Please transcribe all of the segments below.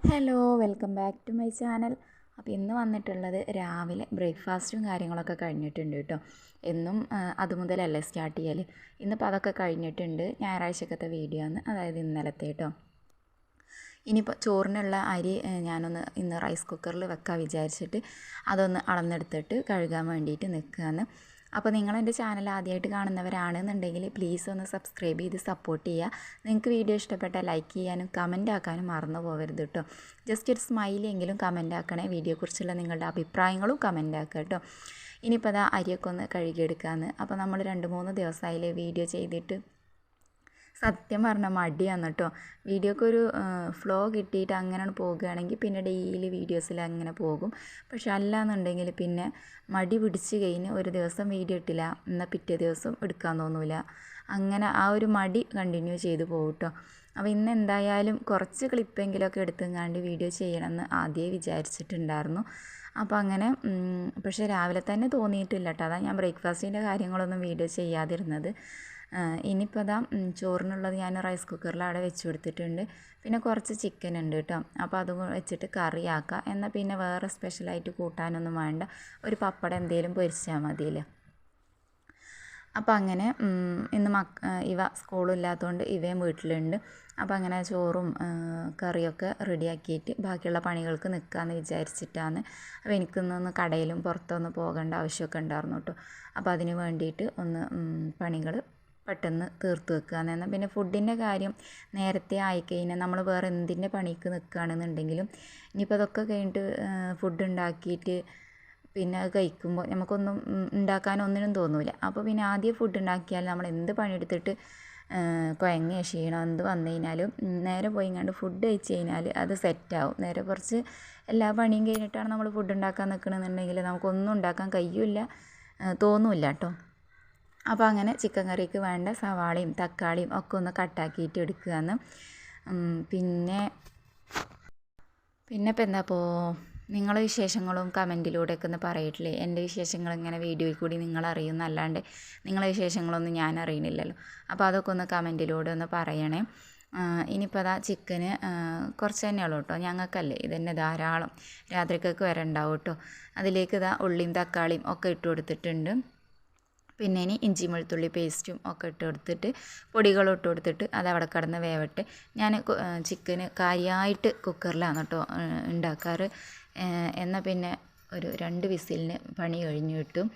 Hello welcome back to my channel. അപ്പോൾ ഇന്ന് വന്നിട്ടുള്ളത് രാവിലെ ബ്രേക്ക്ഫാസ്റ്റും കാര്യങ്ങളൊക്കെ കഴിഞ്ഞിട്ടുണ്ട് കേട്ടോ. എന്നും അതുമുതലല്ലേ സ്റ്റാർട്ട് ചെയ്യൽ ഇന്നിപ്പോൾ അതൊക്കെ കഴിഞ്ഞിട്ടുണ്ട്. ഞായറാഴ്ചക്കത്തെ വീഡിയോ ആണ്. അതായത് ഇന്നലത്തെ കേട്ടോ. ഇനിയിപ്പോൾ ചോറിനുള്ള അരി ഞാനൊന്ന് ഇന്ന് റൈസ് കുക്കറിൽ വെക്കാൻ വിചാരിച്ചിട്ട് അതൊന്ന് അളന്നെടുത്തിട്ട് കഴുകാൻ വേണ്ടിയിട്ട് നിൽക്കുകയാണ് അപ്പോൾ നിങ്ങൾ എന്റെ ചാനൽ ആദ്യമായിട്ട് കാണുന്നവരാണെന്നുണ്ടെങ്കിൽ പ്ലീസ് ഒന്ന് സബ്സ്ക്രൈബ് ചെയ്ത് സപ്പോർട്ട് ചെയ്യുക. നിങ്ങൾക്ക് വീഡിയോ ഇഷ്ടപ്പെട്ടാൽ ലൈക്ക് ചെയ്യാനും കമന്റ് ആക്കാനും മറന്നു പോകരുത് കേട്ടോ ജസ്റ്റ് ഒരു സ്മൈലെങ്കിലും കമന്റ് ആക്കണേ. വീഡിയോയെക്കുറിച്ചുള്ള നിങ്ങളുടെ അഭിപ്രായങ്ങളും കമന്റ് ആക്കുക കേട്ടോ ഇനിയിപ്പോൾ അതാ അരിയൊക്കെ ഒന്ന് കഴുകിയെടുക്കാമെന്ന് അപ്പോൾ നമ്മൾ രണ്ട് മൂന്ന് ദിവസമായില്ലേ വീഡിയോ ചെയ്തിട്ട്. സത്യം പറഞ്ഞാൽ മടിയാണ് കേട്ടോ. വീഡിയോക്ക് ഒരു ഫ്ലോ കിട്ടിയിട്ട് അങ്ങനെ പോകുകയാണെങ്കിൽ പിന്നെ ഡെയിലി വീഡിയോസിൽ അങ്ങനെ പോകും. പക്ഷെ അല്ലാന്നുണ്ടെങ്കിൽ പിന്നെ മടി പിടിച്ച് കഴിഞ്ഞ് ഒരു ദിവസം വീഡിയോ ഇട്ടില്ല എന്നാൽ പിറ്റേ ദിവസം എടുക്കാൻ തോന്നൂല. അങ്ങനെ ആ ഒരു മടി കണ്ടിന്യൂ ചെയ്ത് പോകും കേട്ടോ അപ്പോൾ ഇന്ന് എന്തായാലും കുറച്ച് ക്ലിപ്പെങ്കിലുമൊക്കെ എടുത്തെങ്ങാണ്ട് വീഡിയോ ചെയ്യണമെന്ന് ആദ്യമേ വിചാരിച്ചിട്ടുണ്ടായിരുന്നു. അപ്പോൾ അങ്ങനെ പക്ഷേ രാവിലെ തന്നെ തോന്നിയിട്ടില്ല കേട്ടോ അതാണ് ഞാൻ ബ്രേക്ക്ഫാസ്റ്റിന്റെ കാര്യങ്ങളൊന്നും വീഡിയോ ചെയ്യാതിരുന്നത്. ഇനിയിപ്പോൾ അതാ ചോറിനുള്ളത് ഞാൻ റൈസ് കുക്കറിൽ അവിടെ വെച്ച് കൊടുത്തിട്ടുണ്ട്. പിന്നെ കുറച്ച് ചിക്കൻ ഉണ്ട് കേട്ടോ അപ്പോൾ അത് വെച്ചിട്ട് കറിയാക്കുക എന്നാൽ പിന്നെ വേറെ സ്പെഷ്യലായിട്ട് കൂട്ടാനൊന്നും വേണ്ട. ഒരു പപ്പടം എന്തെങ്കിലും പൊരിച്ചാൽ മതിയല്ലോ. അപ്പോൾ അങ്ങനെ ഇന്ന് മക്ക ഇവ സ്കൂളില്ലാത്തതുകൊണ്ട് ഇവയും വീട്ടിലുണ്ട്. അപ്പോൾ അങ്ങനെ ചോറും കറിയൊക്കെ റെഡിയാക്കിയിട്ട് ബാക്കിയുള്ള പണികൾക്ക് നിൽക്കാമെന്ന് വിചാരിച്ചിട്ടാണ് അപ്പോൾ എനിക്കൊന്നൊന്ന് കടയിലും പുറത്തൊന്ന് പോകേണ്ട ആവശ്യമൊക്കെ ഉണ്ടായിരുന്നു കേട്ടോ അപ്പോൾ അതിന് വേണ്ടിയിട്ട് ഒന്ന് പണികൾ പെട്ടെന്ന് തീർത്ത് വെക്കുക എന്നാൽ പിന്നെ ഫുഡിന്റെ കാര്യം നേരത്തെ ആയിക്കഴിഞ്ഞാൽ നമ്മൾ വേറെ എന്തിന്റെ പണിക്ക് നിൽക്കുകയാണെന്നുണ്ടെങ്കിലും ഇനിയിപ്പോൾ അതൊക്കെ കഴിഞ്ഞിട്ട് ഫുഡ് ഉണ്ടാക്കിയിട്ട് പിന്നെ അത് കഴിക്കുമ്പോൾ നമുക്കൊന്നും ഉണ്ടാക്കാനൊന്നിനും ഉണ്ടാക്കാൻ ഒന്നിനും തോന്നൂല. അപ്പോൾ പിന്നെ ആദ്യം ഫുഡ് ഉണ്ടാക്കിയാൽ നമ്മൾ എന്ത് പണിയെടുത്തിട്ട് കുഴങ്ങ ക്ഷീണം എന്ത് വന്നു കഴിഞ്ഞാലും നേരെ പോയി കണ്ട് ഫുഡ് കഴിച്ച് കഴിഞ്ഞാൽ അത് സെറ്റാവും നേരെ കുറച്ച് എല്ലാ പണിയും കഴിഞ്ഞിട്ടാണ് നമ്മൾ ഫുഡ് ഉണ്ടാക്കാൻ നിൽക്കണമെന്നുണ്ടെങ്കിൽ നമുക്കൊന്നും ഉണ്ടാക്കാൻ കഴിയില്ല തോന്നില്ല കേട്ടോ. അപ്പോൾ അങ്ങനെ ചിക്കൻ കറിക്ക് വേണ്ട സവാളയും തക്കാളിയും ഒക്കെ ഒന്ന് കട്ടാക്കിയിട്ട് എടുക്കുകയെന്ന് പിന്നെ പിന്നെ ഇപ്പം എന്താ ഇപ്പോൾ നിങ്ങളെ വിശേഷങ്ങളും കമന്റിലൂടെയൊക്കെ ഒന്ന് പറയിട്ടില്ലേ? എന്റെ വിശേഷങ്ങൾ ഇങ്ങനെ വീഡിയോയിൽ കൂടി നിങ്ങൾ അറിയുന്നല്ലാണ്ട് നിങ്ങളെ വിശേഷങ്ങളൊന്നും ഞാൻ അറിയണില്ലല്ലോ. അപ്പോൾ അതൊക്കെ ഒന്ന് കമന്റിലൂടെ ഒന്ന് പറയണേ. ഇനിയിപ്പോൾ അതാ ചിക്കന് കുറച്ച് തന്നെ ഉള്ളൂ കേട്ടോ. ഞങ്ങൾക്കല്ലേ ഇതന്നെ ധാരാളം രാത്രിക്കൊക്കെ വരെ ഉണ്ടാവും കേട്ടോ. അതിലേക്ക് ഇതാ ഉള്ളിയും തക്കാളിയും ഒക്കെ ഇട്ട് കൊടുത്തിട്ടുണ്ട്. പിന്നെ ഇനി ഇഞ്ചി വെളുത്തുള്ളി പേസ്റ്റും ഒക്കെ ഇട്ട് കൊടുത്തിട്ട് പൊടികളും ഇട്ട് കൊടുത്തിട്ട് അത് അവിടെ കിടന്ന് വേവട്ടെ. ഞാൻ ചിക്കന് കാര്യമായിട്ട് കുക്കറിലാണ് കേട്ടോ ഉണ്ടാക്കാറ്. എന്നാൽ പിന്നെ ഒരു രണ്ട് വിസിലിന് പണി കഴിഞ്ഞു കിട്ടും.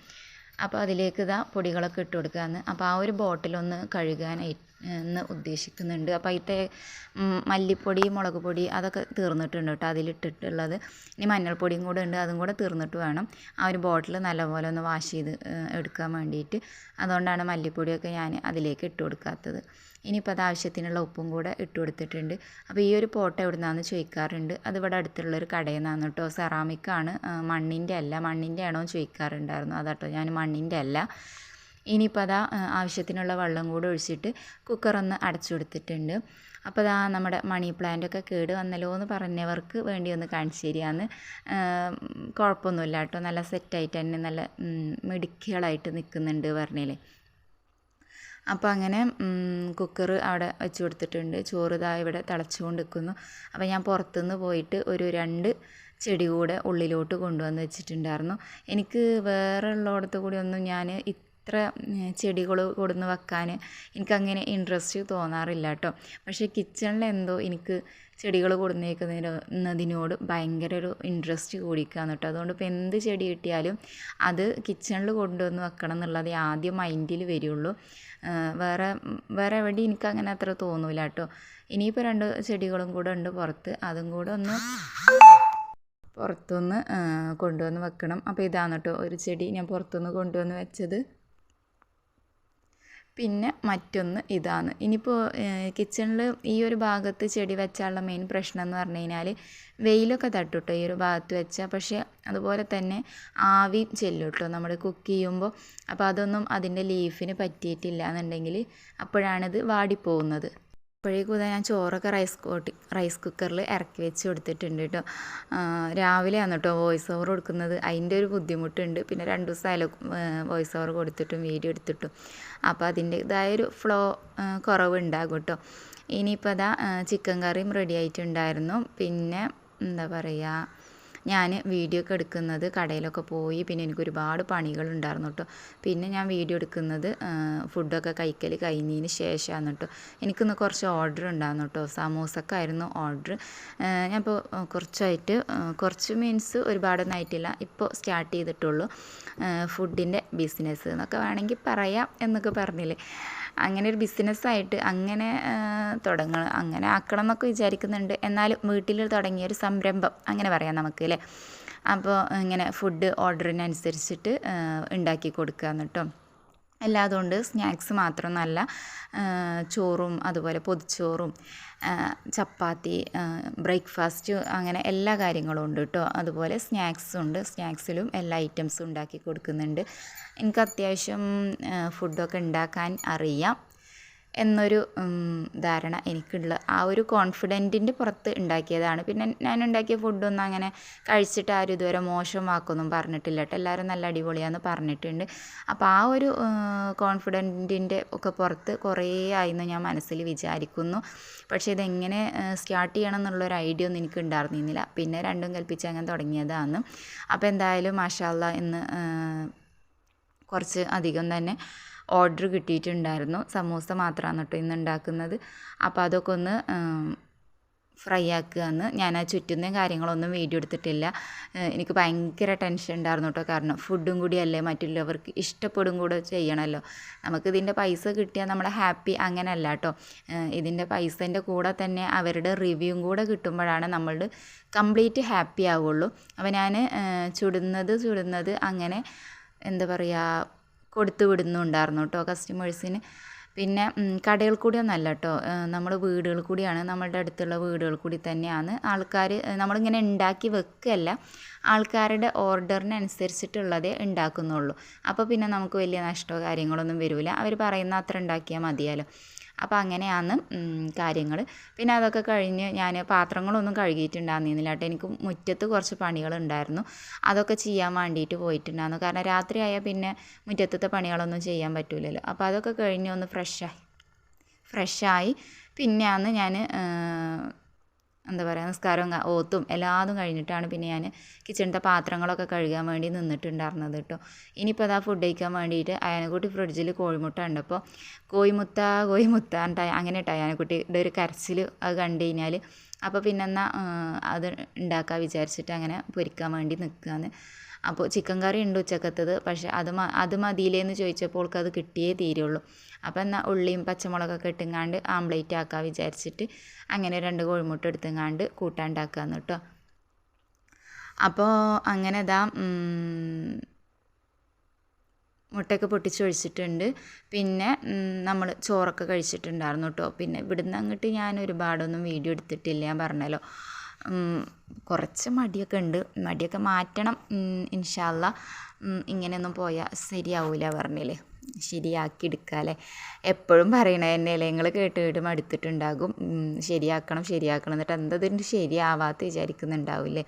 അപ്പോൾ അതിലേക്ക് ഇതാ പൊടികളൊക്കെ ഇട്ട് കൊടുക്കാമെന്ന് അപ്പോൾ ആ ഒരു ബോട്ടിലൊന്ന് കഴുകാനായി എന്ന് ഉദ്ദേശിക്കുന്നുണ്ട്. അപ്പോൾ അതിന്റെ മല്ലിപ്പൊടി മുളക് പൊടി അതൊക്കെ തീർന്നിട്ടുണ്ട് കേട്ടോ അതിലിട്ടിട്ടുള്ളത്. ഇനി മഞ്ഞൾപ്പൊടിയും കൂടെ ഉണ്ട് അതും കൂടെ തീർന്നിട്ട് വേണം ആ ഒരു ബോട്ടിൽ നല്ലപോലെ ഒന്ന് വാഷ് ചെയ്ത് എടുക്കാൻ വേണ്ടിയിട്ട്. അതുകൊണ്ടാണ് മല്ലിപ്പൊടിയൊക്കെ ഞാൻ അതിലേക്ക് ഇട്ട് കൊടുക്കാത്തത്. ഇനിയിപ്പോൾ അത് ആവശ്യത്തിനുള്ള ഉപ്പും കൂടെ ഇട്ട് കൊടുത്തിട്ടുണ്ട്. അപ്പോൾ ഈ ഒരു പോട്ട് എവിടെ നിന്നാന്ന് ചോദിക്കാറുണ്ട്. അത് ഇവിടെ അടുത്തുള്ളൊരു കടയിൽ നിന്നാണ് കേട്ടോ. സെറാമിക്കാണ് മണ്ണിന്റെ അല്ല. മണ്ണിന്റെ ആണോ ചോദിക്കാറുണ്ടായിരുന്നു. അതാട്ടോ ഞാൻ മണ്ണിന്റെ അല്ല. ഇനിയിപ്പോൾ അതാ ആവശ്യത്തിനുള്ള വെള്ളം കൂടെ ഒഴിച്ചിട്ട് കുക്കറൊന്ന് അടച്ചു കൊടുത്തിട്ടുണ്ട്. അപ്പോൾ അതാ നമ്മുടെ മണി പ്ലാന്റൊക്കെ കേട് വന്നല്ലോ എന്ന് പറഞ്ഞവർക്ക് വേണ്ടി ഒന്ന് കാണിച്ചു തരികയാണ്. കുഴപ്പമൊന്നുമില്ല കേട്ടോ. നല്ല സെറ്റായിട്ട് തന്നെ നല്ല മിടുക്കികളായിട്ട് നിൽക്കുന്നുണ്ട് പറഞ്ഞില്ലേ. അപ്പോൾ അങ്ങനെ കുക്കർ അവിടെ വെച്ച് കൊടുത്തിട്ടുണ്ട്. ചോറ് ഇതാ ഇവിടെ തിളച്ചുകൊണ്ട് നിൽക്കുന്നു അപ്പോൾ ഞാൻ പുറത്തുനിന്ന് പോയിട്ട് ഒരു രണ്ട് ചെടി കൂടെ ഉള്ളിലോട്ട് കൊണ്ടുവന്ന് വെച്ചിട്ടുണ്ടായിരുന്നു. എനിക്ക് വേറെ ഉള്ളിടത്ത് കൂടി ഒന്നും ഞാൻ ഇത്ര ചെടികൾ കൊടുന്ന് വെക്കാൻ എനിക്കങ്ങനെ ഇൻട്രസ്റ്റ് തോന്നാറില്ല കേട്ടോ പക്ഷേ കിച്ചണിൽ എന്തോ എനിക്ക് ചെടികൾ കൊടുന്നേക്കുന്നതിനോട് ഭയങ്കര ഒരു ഇൻട്രസ്റ്റ് കൂടിക്കാന്ന് കേട്ടോ അതുകൊണ്ട് ഇപ്പോൾ എന്ത് ചെടി കിട്ടിയാലും അത് കിച്ചണിൽ കൊണ്ടുവന്ന് വെക്കണം എന്നുള്ളത് ആദ്യം മൈൻഡിൽ വരുള്ളൂ. വേറെ വേറെ എവിടെയും എനിക്ക് അങ്ങനെ അത്ര തോന്നൂല കേട്ടോ ഇനിയിപ്പോൾ രണ്ട് ചെടികളും കൂടെ ഉണ്ട് പുറത്ത്. അതും കൂടെ ഒന്ന് പുറത്തുനിന്ന് കൊണ്ടുവന്ന് വെക്കണം. അപ്പോൾ ഇതാണ് കേട്ടോ ഒരു ചെടി ഞാൻ പുറത്തുനിന്ന് കൊണ്ടുവന്ന് വെച്ചത്. പിന്നെ മറ്റൊന്ന് ഇതാണ്. ഇനിയിപ്പോൾ കിച്ചണിൽ ഈ ഒരു ഭാഗത്ത് ചെടി വെച്ചാലുള്ള മെയിൻ പ്രശ്നം എന്ന് പറഞ്ഞു കഴിഞ്ഞാൽ വെയിലൊക്കെ തട്ടും ഈ ഒരു ഭാഗത്ത് വെച്ചാൽ പക്ഷേ അതുപോലെ തന്നെ ആവി ചെല്ലും കേട്ടോ നമ്മൾ കുക്ക് ചെയ്യുമ്പോൾ അപ്പോൾ അതൊന്നും അതിന്റെ ലീഫിന് പറ്റിയിട്ടില്ല എന്നുണ്ടെങ്കിൽ അപ്പോഴാണിത് വാടിപ്പോകുന്നത് അപ്പോഴേക്കും ഇതാ ഞാൻ ചോറൊക്കെ റൈസ് കോട്ടി റൈസ് കുക്കറിൽ ഇറക്കി വെച്ച് കൊടുത്തിട്ടുണ്ട് കേട്ടോ. രാവിലെയാണ് കേട്ടോ വോയിസ് ഓവർ കൊടുക്കുന്നത്. അതിന്റെ ഒരു ബുദ്ധിമുട്ടുണ്ട്. പിന്നെ രണ്ട് ദിവസമായാലും വോയിസ് ഓവർ കൊടുത്തിട്ടും വീഡിയോ എടുത്തിട്ടും. അപ്പോൾ അതിന്റെതായൊരു ഫ്ലോ കുറവുണ്ടാകും കേട്ടോ. ഇനിയിപ്പോൾ അതാ ചിക്കൻ കറിയും റെഡി ആയിട്ടുണ്ടായിരുന്നു. പിന്നെ എന്താ പറയുക ഞാൻ വീഡിയോ ഒക്കെ എടുക്കുന്നത് കടയിലൊക്കെ പോയി പിന്നെ എനിക്ക് ഒരുപാട് പണികളുണ്ടായിരുന്നു കേട്ടോ. പിന്നെ ഞാൻ വീഡിയോ എടുക്കുന്നത് ഫുഡൊക്കെ കഴിക്കൽ കഴിഞ്ഞതിന് ശേഷമാണ് കേട്ടോ. എനിക്കിന്ന് കുറച്ച് ഓർഡർ ഉണ്ടായിരുന്നു കേട്ടോ. സമൂസക്കായിരുന്നു ഓർഡർ ഞാൻ ഇപ്പോൾ കുറച്ചായിട്ട് കുറച്ച് മീൻസ് ഒരുപാടൊന്നും ആയിട്ടില്ല. ഇപ്പോൾ സ്റ്റാർട്ട് ചെയ്തിട്ടുള്ളൂ. ഫുഡിന്റെ ബിസിനസ് എന്നൊക്കെ വേണമെങ്കിൽ പറയാം എന്നൊക്കെ പറഞ്ഞില്ലേ. അങ്ങനെ ഒരു ബിസിനസ്സായിട്ട് അങ്ങനെ തുടങ്ങണം അങ്ങനെ ആക്കണം എന്നൊക്കെ വിചാരിക്കുന്നുണ്ട്. എന്നാലും വീട്ടിൽ തുടങ്ങിയ ഒരു സംരംഭം അങ്ങനെ പറയാം നമുക്ക് അല്ലേ? അപ്പോൾ ഇങ്ങനെ ഫുഡ് ഓർഡറിനനുസരിച്ചിട്ട് ഉണ്ടാക്കി കൊടുക്കുക എന്നിട്ടോ. അല്ലാതുകൊണ്ട് സ്നാക്സ് മാത്രമൊന്നുമല്ല ചോറും അതുപോലെ പൊതിച്ചോറും ചപ്പാത്തി ബ്രേക്ക്ഫാസ്റ്റ് അങ്ങനെ എല്ലാ കാര്യങ്ങളും ഉണ്ട് കേട്ടോ. അതുപോലെ സ്നാക്സും ഉണ്ട്. സ്നാക്സിലും എല്ലാ ഐറ്റംസും ഉണ്ടാക്കി കൊടുക്കുന്നുണ്ട്. എനിക്ക് അത്യാവശ്യം ഫുഡൊക്കെ ഉണ്ടാക്കാൻ അറിയാം. എന്നൊരു ധാരണ എനിക്കുള്ള ആ ഒരു കോൺഫിഡന്റിന്റെ പുറത്ത് ഉണ്ടാക്കിയതാണ്. പിന്നെ ഞാൻ ഉണ്ടാക്കിയ ഫുഡൊന്നും അങ്ങനെ കഴിച്ചിട്ട് ആരും ഇതുവരെ മോശമാക്കൊന്നും പറഞ്ഞിട്ടില്ല കേട്ടോ. എല്ലാവരും നല്ല അടിപൊളിയാണെന്ന് പറഞ്ഞിട്ടുണ്ട്. അപ്പോൾ ആ ഒരു കോൺഫിഡന്റിന്റെ ഒക്കെ പുറത്ത് കുറേ ആയിരുന്നു ഞാൻ മനസ്സിൽ വിചാരിക്കുന്നു. പക്ഷേ ഇതെങ്ങനെ സ്റ്റാർട്ട് ചെയ്യണം എന്നുള്ളൊരു ഐഡിയ ഒന്നും എനിക്ക് ഉണ്ടായിരുന്നില്ല പിന്നെ രണ്ടും കൽപ്പിച്ച് അങ്ങനെ തുടങ്ങിയതാണ്. അപ്പോൾ എന്തായാലും മാഷാല്ല ഇന്ന് കുറച്ച് അധികം തന്നെ ഓർഡർ കിട്ടിയിട്ടുണ്ടായിരുന്നു. സമൂസ മാത്രമാണ് കേട്ടോ ഇന്ന് ഉണ്ടാക്കുന്നത് അപ്പോൾ അതൊക്കെ ഒന്ന് ഫ്രൈ ആക്കുകയെന്ന് ഞാൻ ആ ചുറ്റുന്ന കാര്യങ്ങളൊന്നും വീഡിയോ എടുത്തിട്ടില്ല. എനിക്ക് ഭയങ്കര ടെൻഷൻ ഉണ്ടായിരുന്നു കേട്ടോ കാരണം ഫുഡും കൂടിയല്ലേ മറ്റുള്ളവർക്ക് ഇഷ്ടപ്പെടും കൂടെ ചെയ്യണമല്ലോ നമുക്ക് ഇതിന്റെ പൈസ കിട്ടിയാൽ നമ്മളെ ഹാപ്പി അങ്ങനെയല്ല കേട്ടോ ഇതിന്റെ പൈസേന്റെ കൂടെ തന്നെ അവരുടെ റിവ്യൂവും കൂടെ കിട്ടുമ്പോഴാണ് നമ്മൾ കംപ്ലീറ്റ് ഹാപ്പി ആവുള്ളൂ. അപ്പോൾ ഞാൻ ചുടുന്നത് ചുടുന്നത് അങ്ങനെ എന്താ പറയുക കൊടുത്തു വിടുന്നുണ്ടായിരുന്നു കേട്ടോ കസ്റ്റമേഴ്സിന് പിന്നെ കടകൾ കൂടിയൊന്നല്ല കേട്ടോ നമ്മൾ വീടുകൾ കൂടിയാണ് നമ്മളുടെ അടുത്തുള്ള വീടുകൾ കൂടി തന്നെയാണ് ആൾക്കാർ നമ്മളിങ്ങനെ ഉണ്ടാക്കി വെക്കുകയല്ല ആൾക്കാരുടെ ഓർഡറിനനുസരിച്ചിട്ടുള്ളതേ ഉണ്ടാക്കുന്നുള്ളൂ അപ്പോൾ പിന്നെ നമുക്ക് വലിയ നഷ്ടമോ കാര്യങ്ങളൊന്നും വരില്ല അവർ പറയുന്ന അത്ര ഉണ്ടാക്കിയാൽ മതിയല്ലോ അപ്പോൾ അങ്ങനെയാണ് കാര്യങ്ങൾ പിന്നെ അതൊക്കെ കഴിഞ്ഞ് ഞാൻ പാത്രങ്ങളൊന്നും കഴുകിയിട്ടുണ്ടായിരുന്നില്ല. കേട്ടോ എനിക്ക് മുറ്റത്ത് കുറച്ച് പണികളുണ്ടായിരുന്നു. അതൊക്കെ ചെയ്യാൻ വേണ്ടിയിട്ട് പോയിട്ടുണ്ടായിരുന്നു. കാരണം രാത്രി ആയാൽ പിന്നെ മുറ്റത്തത്തെ പണികളൊന്നും ചെയ്യാൻ പറ്റില്ലല്ലോ അപ്പോൾ അതൊക്കെ കഴിഞ്ഞ് ഒന്ന് ഫ്രഷായി. ഫ്രഷായി. പിന്നെയാണ് ഞാൻ എന്താ പറയുക നിസ്കാരവും ഓത്തും എല്ലാതും കഴിഞ്ഞിട്ടാണ് പിന്നെ ഞാൻ കിച്ചണിന്റെ പാത്രങ്ങളൊക്കെ കഴുകാൻ വേണ്ടി നിന്നിട്ടുണ്ടായിരുന്നത് കേട്ടോ ഇനിയിപ്പോൾ അതാ ഫുഡ് കഴിക്കാൻ വേണ്ടിയിട്ട് അയാനക്കുട്ടി ഫ്രിഡ്ജിൽ കോഴിമുട്ട ഉണ്ട് അപ്പോൾ കോഴിമുത്ത കോഴിമുത്ത അങ്ങനെ ഇട്ട് അയനക്കുട്ടിയുടെ ഒരു കരച്ചിൽ അത് കണ്ടു കഴിഞ്ഞാൽ അപ്പോൾ പിന്നെ എന്നാൽ അത് ഉണ്ടാക്കാൻ വിചാരിച്ചിട്ട് അങ്ങനെ പൊരിക്കാൻ വേണ്ടി നിൽക്കുകയാണ് അപ്പോൾ ചിക്കൻ കറി ഉണ്ട് ഉച്ചക്കത്തത്. പക്ഷേ അത് അത് മതിയില്ലേന്ന് ചോദിച്ചപ്പോൾ അത് കിട്ടിയേ തീരുള്ളൂ. അപ്പോൾ എന്നാൽ ഉള്ളിയും പച്ചമുളകൊക്കെ ഇട്ടുങ്ങാണ്ട് ആംപ്ലേറ്റ് ആക്കാൻ വിചാരിച്ചിട്ട് അങ്ങനെ രണ്ട് കോഴിമുട്ട എടുത്തുങ്ങാണ്ട് കൂട്ടാണ്ടാക്കാന്ന് കേട്ടോ അപ്പോൾ അങ്ങനെ ഇതാ മുട്ടയൊക്കെ പൊട്ടിച്ചൊഴിച്ചിട്ടുണ്ട്. പിന്നെ നമ്മൾ ചോറൊക്കെ കഴിച്ചിട്ടുണ്ടായിരുന്നു കേട്ടോ പിന്നെ ഇവിടുന്ന് അങ്ങോട്ട് ഞാൻ ഒരുപാടൊന്നും വീഡിയോ എടുത്തിട്ടില്ല ഞാൻ പറഞ്ഞല്ലോ. കുറച്ച് മടിയൊക്കെ ഉണ്ട്. മടിയൊക്കെ മാറ്റണം. ഇൻഷാല്ല ഇങ്ങനെയൊന്നും പോയാൽ ശരിയാവില്ല പറഞ്ഞില്ലേ. ശരിയാക്കി എടുക്കാമല്ലേ എപ്പോഴും പറയണത് തന്നെയല്ലേ നിങ്ങൾ കേട്ട് കേട്ട് മടുത്തിട്ടുണ്ടാകും. ശരിയാക്കണം ശരിയാക്കണം എന്നിട്ട് എന്താ ശരിയാവാത്ത വിചാരിക്കുന്നുണ്ടാവില്ലേ?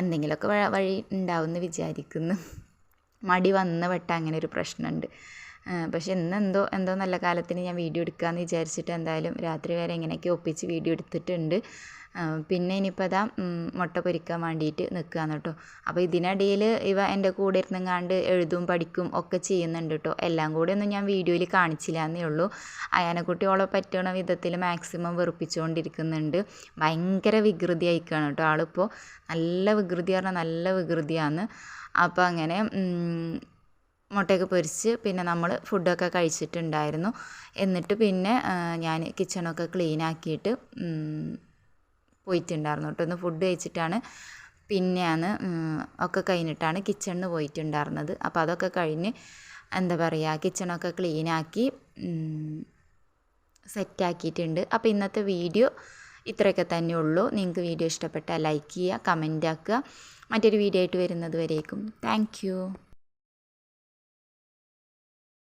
എന്തെങ്കിലുമൊക്കെ വഴി ഉണ്ടാവുമെന്ന് വിചാരിക്കുന്നു. മടി വന്ന വെട്ട അങ്ങനെ ഒരു പ്രശ്നമുണ്ട് പക്ഷെ ഇന്നെന്തോ എന്തോ നല്ല കാലത്തിന് ഞാൻ വീഡിയോ എടുക്കാമെന്ന് വിചാരിച്ചിട്ട് എന്തായാലും രാത്രി വരെ ഇങ്ങനെയൊക്കെ ഒപ്പിച്ച് വീഡിയോ എടുത്തിട്ടുണ്ട്. പിന്നെ ഇനിയിപ്പോൾ അതാ മുട്ട പൊരിക്കാൻ വേണ്ടിയിട്ട് നിൽക്കുകയാണ് കേട്ടോ. അപ്പോൾ ഇതിനിടയിൽ ഇവ എന്റെ കൂടെ ഇരുന്നെങ്ങാണ്ട് എഴുതും പഠിക്കും ഒക്കെ ചെയ്യുന്നുണ്ട് കേട്ടോ. എല്ലാം കൂടെ ഒന്നും ഞാൻ വീഡിയോയിൽ കാണിച്ചില്ല എന്നേ ഉള്ളൂ അയാനക്കുട്ടിയോളെ പറ്റുന്ന വിധത്തിൽ മാക്സിമം വെറുപ്പിച്ചുകൊണ്ടിരിക്കുന്നുണ്ട്. ഭയങ്കര വികൃതി ആയിക്കാണ് കേട്ടോ ആളിപ്പോൾ നല്ല വികൃതി പറഞ്ഞാൽ നല്ല വികൃതിയാണ്. അപ്പോൾ അങ്ങനെ മുട്ടയൊക്കെ പൊരിച്ച് പിന്നെ നമ്മൾ ഫുഡൊക്കെ കഴിച്ചിട്ടുണ്ടായിരുന്നു. എന്നിട്ട് പിന്നെ ഞാൻ കിച്ചണൊക്കെ ക്ലീൻ ആക്കിയിട്ട് പോയിട്ടുണ്ടായിരുന്നു കേട്ടോ. ഒന്ന് ഫുഡ് കഴിച്ചിട്ടാണ് പിന്നെയാണ് ഒക്കെ കഴിഞ്ഞിട്ടാണ് കിച്ചണിന് പോയിട്ടുണ്ടായിരുന്നത്. അപ്പോൾ അതൊക്കെ കഴിഞ്ഞ് എന്താ പറയുക കിച്ചണൊക്കെ ക്ലീനാക്കി സെറ്റാക്കിയിട്ടുണ്ട്. അപ്പോൾ ഇന്നത്തെ വീഡിയോ ഇത്രയൊക്കെ തന്നെ ഉള്ളൂ. നിങ്ങൾക്ക് വീഡിയോ ഇഷ്ടപ്പെട്ടാൽ ലൈക്ക് ചെയ്യുക കമന്റ് ആക്കുക. മറ്റൊരു വീഡിയോ ആയിട്ട് വരുന്നത് വരേക്കും. താങ്ക്